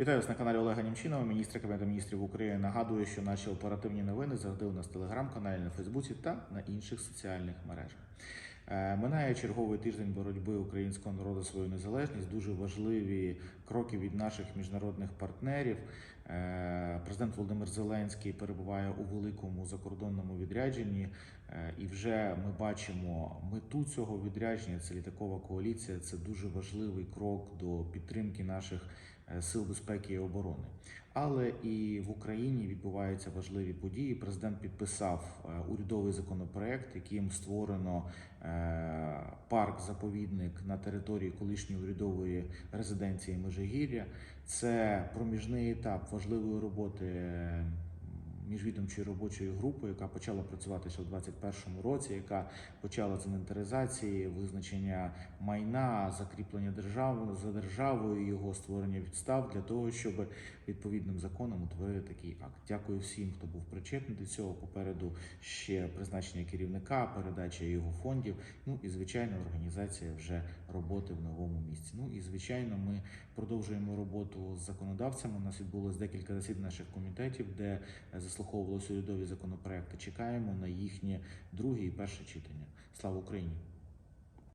Вітаю вас на каналі Олега Німчинова, міністра Кабінету міністрів України. Нагадую, що наші оперативні новини завжди у нас в телеграм-каналі, на Фейсбуці та на інших соціальних мережах. Е, Минає черговий тиждень боротьби українського народу свою незалежність. Дуже важливі кроки від наших міжнародних партнерів. Е, Президент Володимир Зеленський перебуває у великому закордонному відрядженні, і вже ми бачимо мету цього відрядження. Це літакова коаліція. Це дуже важливий крок до підтримки наших е, сил безпеки і оборони. Але і в Україні відбуваються важливі події. Президент підписав е, урядовий законопроект, яким створено е, парк заповідник на території колишньої урядової резиденції Межигір'я. Це проміжний етап важливої роботи. Міжвідомчої робочої групи, яка почала працювати ще у 2021 році, яка почала з інвентаризації, визначення майна, закріплення держави за державою, його створення відстав для того, щоб відповідним законом утворити такий акт. Дякую всім, хто був причетний до цього. Попереду ще призначення керівника, передача його фондів. Ну і звичайно, організація вже роботи в новому місці. Ну і звичайно, ми продовжуємо роботу з законодавцями. У нас відбулось декілька засідань наших комітетів, де заслуховувалися урядові законопроекти. Чекаємо на їхнє друге і перше читання. Слава Україні!